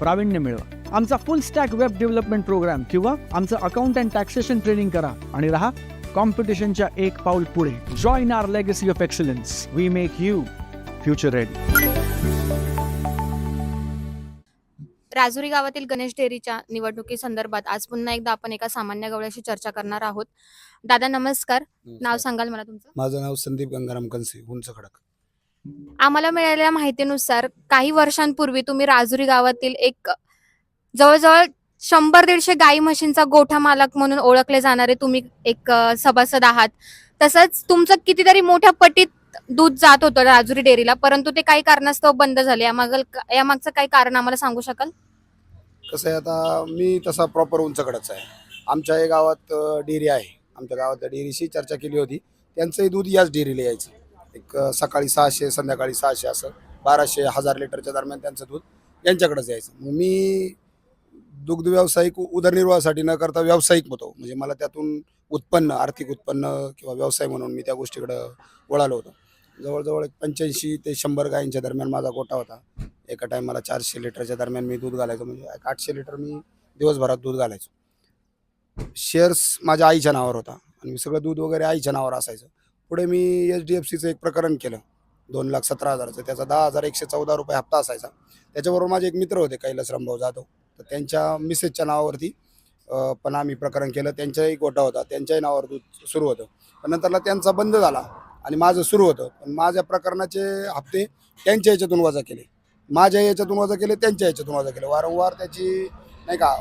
प्रावीण्य मिळवा. आमचा full stack web development program किंवा आमचं अकाउंट अँड टॅक्सेशन ट्रेनिंग करा आणि राहा कॉम्पिटिशनच्या एक पाऊल पुढे. Join our legacy of excellence we make you future ready Rajuri गावातील गणेश डेअरीच्या निवडणुकी संदर्भात आज पुन्हा एकदा आपण एका सामान्य गवळ्याशी चर्चा करणार आहोत. दादा नमस्कार. नाव सांगाल मला तुमचं? माझं नाव संदीप गंगाराम कनसे उंच खडक. आम्हाला मिळालेल्या माहितीनुसार काही वर्षांपूर्वी तुम्ही राजुरी गावातील एक जवळजवळ शंभर दीडशे गाई म्हशींचा गोठा मालक म्हणून ओळखले जाणारे तुम्ही एक सभासद आहात. तसंच तुमचं कितीतरी मोठ्या पटीत दूध जात होतं राजुरी डेअरीला परंतु ते काही कारणास्तव बंद झाले. यामागल यामागचं काही कारण आम्हाला सांगू शकाल? कसं आहे आता मी तसा प्रॉपर उंचकडच आहे. आमच्या गावात डेअरी आहे. आमच्या गावात डेअरीशी चर्चा केली होती. त्यांचंही दूध याच डेअरीला यायचं. एक सकाळी सहाशे संध्याकाळी सहाशे असं बाराशे हजार लिटरच्या दरम्यान त्यांचं दूध यांच्याकडेच यायचं. मग मी दुग्ध व्यावसायिक उदरनिर्वाहासाठी न करता व्यावसायिक होतो. म्हणजे मला त्यातून उत्पन्न आर्थिक उत्पन्न किंवा व्यवसाय म्हणून मी त्या गोष्टीकडं वळालो होतो. जवळजवळ एक पंच्याऐंशी ते शंभर गायींच्या दरम्यान माझा गोठा होता. एका टायमाला चारशे लिटरच्या दरम्यान मी दूध घालायचो. म्हणजे एक आठशे लिटर मी दिवसभरात दूध घालायचो. शेअर्स माझ्या आईच्या नावावर होता. आणि मी सगळं दूध वगैरे आईच्या नावावर असायचं. पुढे मी एच डी एफ सीचं एक प्रकरण केलं. दोन लाख सतरा हजाराचं. त्याचा दहा हजार एकशे चौदा रुपये हप्ता असायचा. त्याच्याबरोबर माझे एक मित्र होते कैलास रामभाऊ जाधव. तर त्यांच्या मिसेसच्या नावावरती पण आम्ही प्रकरण केलं. त्यांच्याही गोटा होता. त्यांच्याही नावावर सुरू होतं. पण नंतरला त्यांचा बंद झाला आणि माझं सुरू होतं. पण माझ्या प्रकरणाचे हप्ते त्यांच्या याच्यातून वजा केले. माझ्या याच्यातून वजा केले त्यांच्या याच्यातून वजा केले. वारंवार त्याची नाही का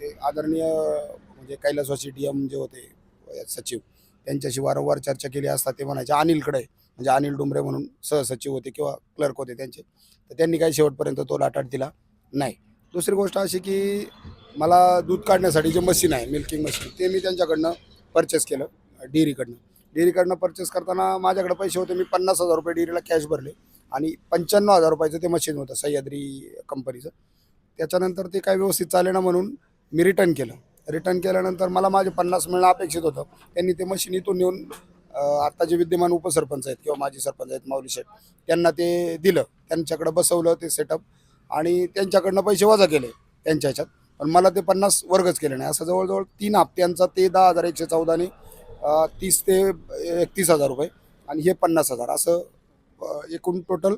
ते आदरणीय म्हणजे कैलासवासी डी एम जे होते सचिव. त्यांच्याशी वारंवार चर्चा केली असता ते म्हणायचे अनिलकडे. म्हणजे अनिल डुमरे म्हणून सहसचिव होते किंवा क्लर्क होते त्यांचे. तर त्यांनी काही शेवटपर्यंत तो लाटाट दिला नाही. दुसरी गोष्ट अशी की मला दूध काढण्यासाठी जे मशीन आहे मिल्किंग मशीन ते मी त्यांच्याकडनं परचेस केलं डेअरीकडनं. डेअरीकडनं परचेस करताना माझ्याकडे पैसे होते मी पन्नास हजार रुपये डेअरीला कॅश भरले आणि पंच्याण्णव हजार रुपयाचं ते मशीन होतं सह्याद्री कंपनीचं त्याच्यानंतर ते काय व्यवस्थित चालेना म्हणून मी रिटर्न केलं. रिटर्न केल्यानंतर मला माझे पन्नास मिळणं अपेक्षित होतं. त्यांनी ते मशीन इथून नेऊन आता जे विद्यमान उपसरपंच आहेत किंवा माजी सरपंच आहेत माऊली शेठ त्यांना ते दिलं. त्यांच्याकडं बसवलं ते सेटअप आणि त्यांच्याकडनं पैसे वजा केले त्यांच्या ह्याच्यात. पण मला ते पन्नास वर्गच केले नाही. असं जवळजवळ तीन हप्त्यांचा ते दहा हजार एकशे चौदाने आणि तीस ते एकतीस हजार रुपये आणि हे पन्नास हजार. असं एकूण टोटल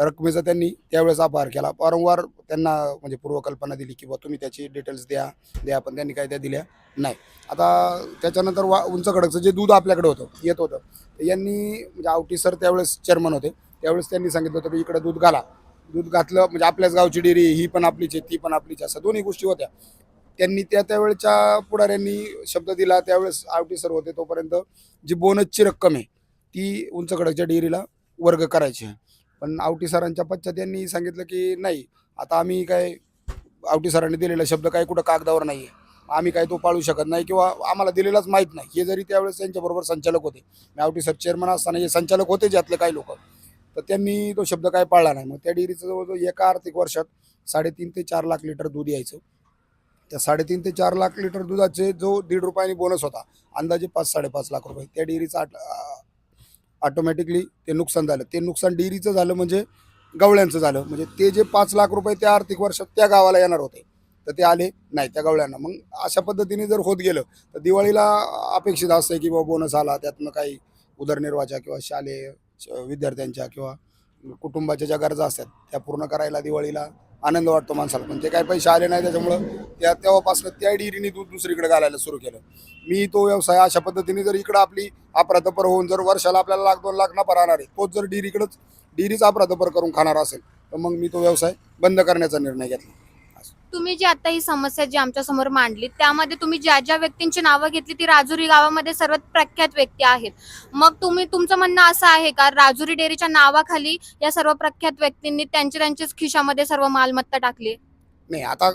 रकमेचा त्यांनी त्यावेळेस आभार केला. वारंवार त्यांना म्हणजे पूर्वकल्पना दिली की बा तुम्ही त्याची डिटेल्स द्या द्या पण त्यांनी काय त्या दिल्या नाही. आता त्याच्यानंतर वा उंच खडकचं जे दूध आपल्याकडे होतं येत होतं तर यांनी म्हणजे आवटी सर त्यावेळेस चेअरमन होते त्यावेळेस त्यांनी सांगितलं होतं की इकडं दूध घाला. दूध घातलं म्हणजे आपल्याच गावची डेअरी ही पण आपलीच आहे ती पण आपलीच असं दोन्ही गोष्टी होत्या. त्यांनी त्या त्यावेळेच्या पुढाऱ्यांनी शब्द दिला त्यावेळेस आवटी सर होते तोपर्यंत जी बोनसची रक्कम आहे ती उंच खडकच्या डेअरीला वर्ग करायची आहे. पण आवटी सरांच्या पश्चात यांनी सांगितलं की नाही आता आम्ही काय आवटी सरांनी दिलेला शब्द काय कुठं कागदावर नाही आहे आम्ही काय तो पाळू शकत नाही किंवा आम्हाला दिलेलाच माहीत नाही. हे जरी त्यावेळेस त्यांच्याबरोबर संचालक होते. मी आवटी सर चेअरमन असताना हे संचालक होते ज्यातले काही लोक. तर त्यांनी तो शब्द काय पाळला नाही. मग त्या डेअरीचं जवळजवळ एका आर्थिक वर्षात साडेतीन ते चार लाख लिटर दूध यायचं. त्या साडेतीन ते चार लाख लिटर दुधाचे जो दीड रुपयाने बोनस होता अंदाजे पाच साडेपाच लाख रुपये. त्या डेअरीचा ऑटोमॅटिकली ते नुकसान झालं. ते नुकसान डेअरीचं झालं म्हणजे गवळ्यांचं झालं. म्हणजे ते जे पाच लाख रुपये त्या आर्थिक वर्षात त्या गावाला येणार होते तर ते आले नाही त्या गवळ्यांना. मग अशा पद्धतीने जर होत गेलं तर दिवाळीला अपेक्षित असतं की बाबा बोनस आला त्यातनं काही उदरनिर्वाहाच्या किंवा शालेय श- विद्यार्थ्यांच्या किंवा कुटुंबाच्या ज्या गरजा असतात त्या पूर्ण करायला दिवाळीला आनंद वाटतो माणसाला. पण ते काही पैसे आले नाही त्याच्यामुळं त्या तेव्हापासून त्या डिरीने दूध दुसरीकडे घालायला सुरू केलं. मी तो व्यवसाय अशा पद्धतीने जर इकडं आपली अपराधपर होऊन जर वर्षाला आपल्याला लाख दोन लाख नफा राहणार आहे तोच जर डिरीकडंच डिरीच अपराधपर करून खाणार असेल तर मग मी तो व्यवसाय बंद करण्याचा निर्णय घेतला. तुम्ही जी आता ही समस्या जी आमच्यासमोर मांडली त्यामध्ये तुम्ही ज्या ज्या व्यक्तींची नावं घेतली ती राजुरी गावामध्ये सर्वात प्रख्यात व्यक्ती आहेत. मग तुम्ही तुमचं म्हणणं असं आहे का राजुरी डेअरीच्या नावाखाली या सर्व प्रख्यात व्यक्तींनी त्यांच्या त्यांच्याच खिशामध्ये सर्व मालमत्ता टाकली? नाही आता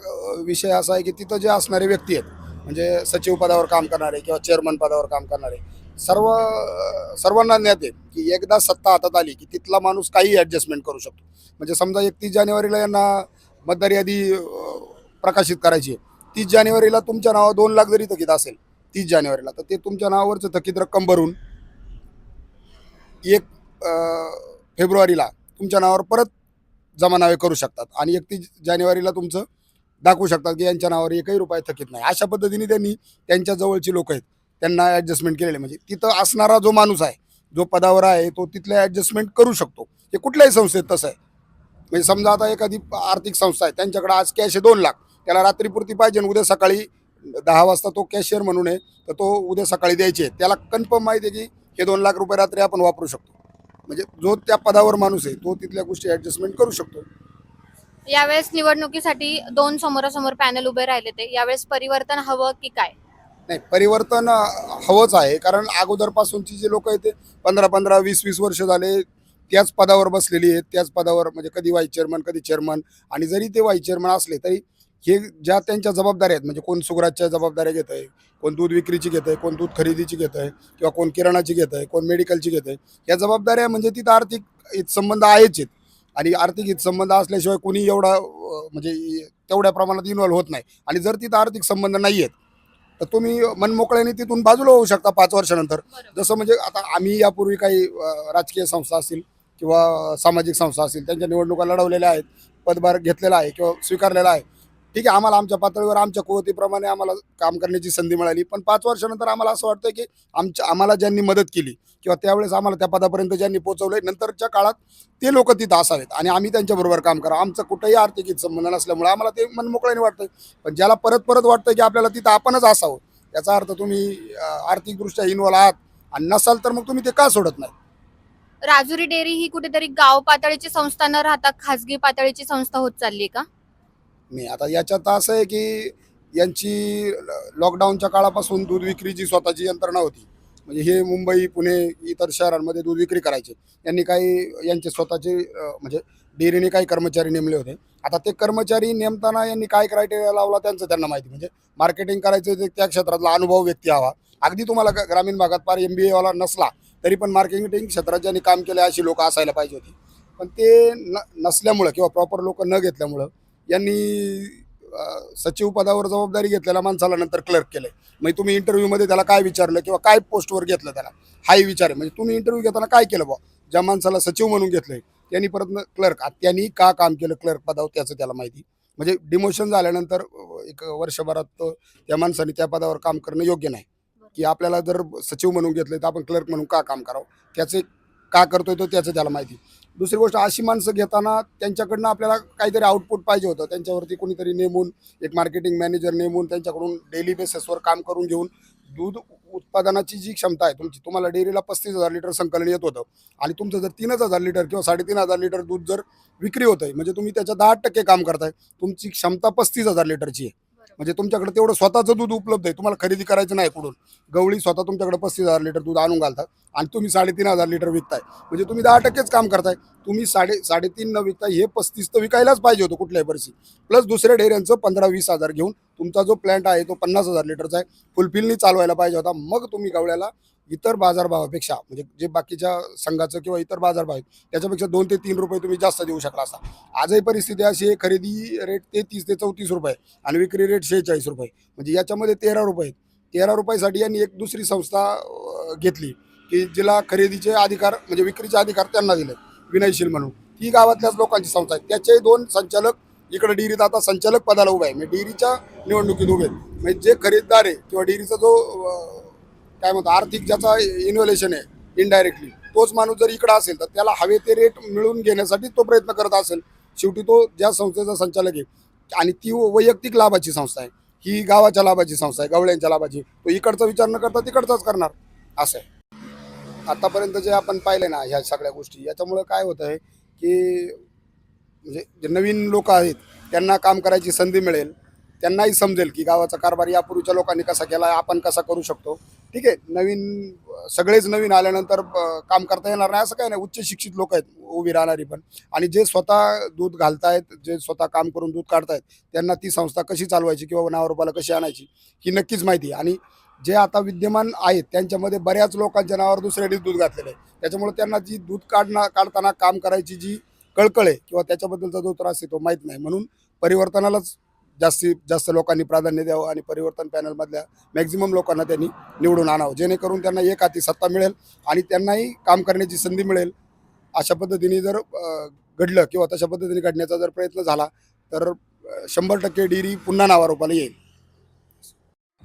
विषय असा आहे की तिथं जे असणारे व्यक्ती आहेत म्हणजे सचिव पदावर काम करणारे किंवा चेअरमन पदावर काम करणारे सर्व सर्वांना ज्ञात आहे की एकदा सत्ता हातात आली की तिथला माणूस काही ॲडजस्टमेंट करू शकतो. म्हणजे समजा एकतीस जानेवारीला यांना मतदार यादी प्रकाशित करायची आहे. तीस जानेवारीला तुमच्या नावावर दोन लाख जरी थकीत असेल तीस जानेवारीला तर ते तुमच्या नावावरचं थकीत रक्कम भरून एक फेब्रुवारीला तुमच्या नावावर परत जमा नावे करू शकतात. आणि एकतीस जानेवारीला तुमचं दाखवू शकतात की यांच्या नावावर एकही रुपये थकीत नाही. अशा पद्धतीने त्यांनी त्यांच्या जवळची लोक आहेत त्यांना ॲडजस्टमेंट केलेले म्हणजे तिथं असणारा जो माणूस आहे जो पदावर आहे तो तिथल्या ॲडजस्टमेंट करू शकतो. हे कुठल्याही संस्थेत तसं आहे. म्हणजे समजा आता एखादी आर्थिक संस्था आहे त्यांच्याकडे आज कॅश आहे दोन लाख त्याला रात्रीपुरती पाहिजे आणि उद्या सकाळी दहा वाजता तो कॅशियर म्हणून आहे तर तो उद्या सकाळी द्यायचे आहे. त्याला कन्फर्म माहिती आहे की हे दोन लाख रुपये रात्री आपण वापरू शकतो. म्हणजे जो त्या पदावर माणूस आहे तो तिथल्या गोष्टी ॲडजस्टमेंट करू शकतो. यावेळेस निवडणुकीसाठी दोन समोरासमोर पॅनल उभे राहिले ते. यावेळेस परिवर्तन हवं की काय? नाही परिवर्तन हवंच आहे. कारण अगोदरपासूनची जी लोक आहेत ते पंधरा पंधरा वीस वीस वर्ष झाले त्याच पदावर बसलेली आहेत त्याच पदावर म्हणजे कधी व्हाईस चेअरमन कधी चेअरमन आणि जरी ते व्हाईस चेअरमन असले तरी हे ज्या त्यांच्या जबाबदाऱ्या आहेत म्हणजे कोण सुगराजच्या जबाबदाऱ्या घेत आहे कोण दूध विक्रीची घेत आहे कोण दूध खरेदीची घेत आहे किंवा कोण किराणाची घेत आहे कोण मेडिकलची घेत आहे या जबाबदाऱ्या म्हणजे तिथं आर्थिक हितसंबंध आहेच आहेत. आणि आर्थिक हितसंबंध असल्याशिवाय कोणी एवढा म्हणजे तेवढ्या प्रमाणात इन्व्हॉल्व्ह होत नाही. आणि जर तिथं आर्थिक संबंध नाही आहेत तर तुम्ही मनमोकळ्याने तिथून बाजूला होऊ शकता पाच वर्षानंतर. जसं म्हणजे आता आम्ही यापूर्वी काही राजकीय संस्था असतील किंवा सामाजिक संस्था असतील त्यांच्या निवडणुका लढवलेल्या आहेत पदभार घेतलेला आहे किंवा स्वीकारलेला आहे ठीक आहे आम्हाला आमच्या पातळीवर आमच्या कुवतीप्रमाणे आम्हाला काम करण्याची संधी मिळाली. पण पाच वर्षानंतर आम्हाला असं वाटतं की आमच्या आम्हाला ज्यांनी मदत केली किंवा त्यावेळेस आम्हाला त्या पदापर्यंत ज्यांनी पोहोचवले नंतरच्या काळात ते लोक तिथं असावेत आणि आम्ही त्यांच्याबरोबर काम करा आमचं कुठंही आर्थिक संबंध नसल्यामुळे आम्हाला ते मनमोकळ्याने वाटतं पण ज्याला परत परत वाटतं की आपल्याला तिथं आपणच असावं याचा अर्थ तुम्ही आर्थिकदृष्ट्या इन्व्हॉल्व आहात आणि नसाल तर मग तुम्ही ते का सोडत नाही राजुरी डेअरी ही कुठेतरी गाव पातळीची संस्था न राहता खासगी पातळीची संस्था होत चालली का? नाही आता याच्यात असं आहे की यांची लॉकडाऊनच्या काळापासून दूध विक्रीची स्वतःची यंत्रणा होती. म्हणजे हे मुंबई पुणे इतर शहरांमध्ये दूध विक्री करायचे. यांनी काही यांचे स्वतःचे म्हणजे डेअरीने काही कर्मचारी नेमले होते. आता ते कर्मचारी नेमताना यांनी काय क्रायटेरिया लावला त्यांचं त्यांना माहिती. म्हणजे मार्केटिंग करायचं ते त्या क्षेत्रातला अनुभव व्यक्ती हवा. अगदी तुम्हाला ग- ग्रामीण भागात फार एम बी एवाला नसला तरी पण मार्केटिंग क्षेत्रात ज्यांनी काम केलं अशी लोक असायला पाहिजे होती. पण ते न नसल्यामुळं किंवा प्रॉपर लोक न घेतल्यामुळं यांनी सचिव पदावर जबाबदारी घेतलेल्या माणसाला नंतर क्लर्क केलं म्हणजे तुम्ही इंटरव्ह्यूमध्ये त्याला काय विचारलं किंवा काय पोस्टवर घेतलं त्याला? हाही विचार आहे. म्हणजे तुम्ही इंटरव्ह्यू घेताना काय केलं बुवा? ज्या माणसाला सचिव म्हणून घेतलंय त्यांनी परत क्लर्क त्यांनी का काम केलं क्लर्क पदावर त्याचं त्याला माहिती. म्हणजे डिमोशन झाल्यानंतर एक वर्षभरात त्या माणसाने त्या पदावर काम करणं योग्य नाही. की आपल्याला जर सचिव म्हणून घेतलं तर आपण क्लर्क म्हणून का काम करावं? त्याचे का करतोय तो त्याचं त्याला माहिती. दुसरी गोष्ट अशी माणसं घेताना त्यांच्याकडनं आपल्याला काहीतरी आउटपुट पाहिजे होतं. त्यांच्यावरती कोणीतरी नेमून एक मार्केटिंग मॅनेजर नेमून त्यांच्याकडून डेली बेसिसवर काम करून घेऊन दूध उत्पादनाची जी क्षमता आहे तुमची तुम्हाला डेअरीला पस्तीस हजार लिटर संकलन येत होतं. आणि तुमचं जर तीनच हजार लिटर किंवा साडेतीन हजार लिटर दूध जर विक्री होत आहे म्हणजे तुम्ही त्याच्या दहा टक्के काम करताय तुमची क्षमता पस्तीस हजार लिटरची आहे. म्हणजे तुमच्याकडे तेवढं स्वतःचं दूध उपलब्ध आहे. तुम्हाला खरेदी करायचं नाही कुठून. गवळी स्वतः तुमच्याकडे पस्तीस हजार लिटर दूध आणून घालतात. आणि तुम्ही साडेतीन हजार लिटर विकताय. म्हणजे तुम्ही दहा टक्केच काम करताय. तुम्ही साडे साडेतीन न विकताय हे पस्तीस तर विकायलाच पाहिजे होतं कुठल्याही परिस्थिती प्लस दुसऱ्या डेअऱ्यांचं पंधरा वीस हजार घेऊन तुमचा जो प्लॅन्ट आहे तो पन्नास हजार लिटरचा आहे. फुलफिलनी चालवायला पाहिजे होता. मग तुम्ही गवळ्याला इतर बाजारभावापेक्षा म्हणजे जे बाकीच्या संघाचं किंवा इतर बाजारभाव आहेत त्याच्यापेक्षा दोन ते तीन रुपये तुम्ही जास्त देऊ शकला असता. आजही परिस्थिती अशी आहे खरेदी रेट तेहतीस ते चौतीस रुपये आणि विक्री रेट शेहेचाळीस रुपये म्हणजे याच्यामध्ये तेरा रुपये आहेत. तेरा रुपयासाठी यांनी एक दुसरी संस्था घेतली. की जिला खरेदीचे अधिकार म्हणजे विक्रीचे अधिकार त्यांना दिले. विनयशील म्हणून. ती गावातल्याच लोकांची संस्था आहे. त्याचे दोन संचालक इकडे डेअरीत आता संचालक पदाला उभा आहे म्हणजे डेअरीच्या निवडणुकीत उभे आहेत. म्हणजे जे खरेदीदार आहे किंवा डेअरीचा जो काय म्हणतो आर्थिक ज्याचा इन्व्हॉल्युशन आहे इनडायरेक्टली तोच माणूस जर इकडं असेल तर त्याला हवे ते रेट मिळवून घेण्यासाठी तो प्रयत्न करत असेल. शेवटी तो ज्या संस्थेचा संचालक आहे आणि ती वैयक्तिक लाभाची संस्था आहे. ही गावाच्या लाभाची संस्था आहे गवळ्यांच्या लाभाची. तो इकडचा विचार न करता तिकडचाच करणार. असं आहे. आतापर्यंत जे आपण पाहिले ना ह्या सगळ्या गोष्टी याच्यामुळं काय होतं आहे की म्हणजे जे नवीन लोक आहेत त्यांना काम करायची संधी मिळेल त्यांनाही समजेल की गावाचा कारभार यापूर्वीच्या लोकांनी कसा केला आपण कसा करू शकतो. ठीक आहे नवीन सगळेच नवीन आल्यानंतर काम करता येणार नाही असं काही नाही. उच्च शिक्षित लोक आहेत उभी राहणारी पण. आणि जे स्वतः दूध घालतायत जे स्वतः काम करून दूध काढतायत त्यांना ती संस्था कशी चालवायची किंवा नावारूपाला कशी आणायची ही नक्कीच माहिती आहे. आणि जे आता विद्यमान आहेत त्यांच्यामध्ये बऱ्याच लोकांच्या नावावर दुसऱ्याने दूध घातलेलं आहे. त्याच्यामुळे त्यांना जी दूध काढणं काढताना काम करायची जी कळकळ आहे किंवा त्याच्याबद्दलचा जो त्रास आहे तो माहीत नाही. म्हणून परिवर्तनालाच जास्तीत जास्त लोकांनी प्राधान्य द्यावं आणि परिवर्तन पॅनलमधल्या मॅक्झिमम लोकांना त्यांनी निवडून आणावं. जेणेकरून त्यांना एक हाती सत्ता मिळेल आणि त्यांनाही काम करण्याची संधी मिळेल. अशा पद्धतीने जर घडलं किंवा तशा पद्धतीने घडण्याचा जर प्रयत्न झाला तर शंभर टक्के डेअरी पुन्हा नावारूपाला येईल.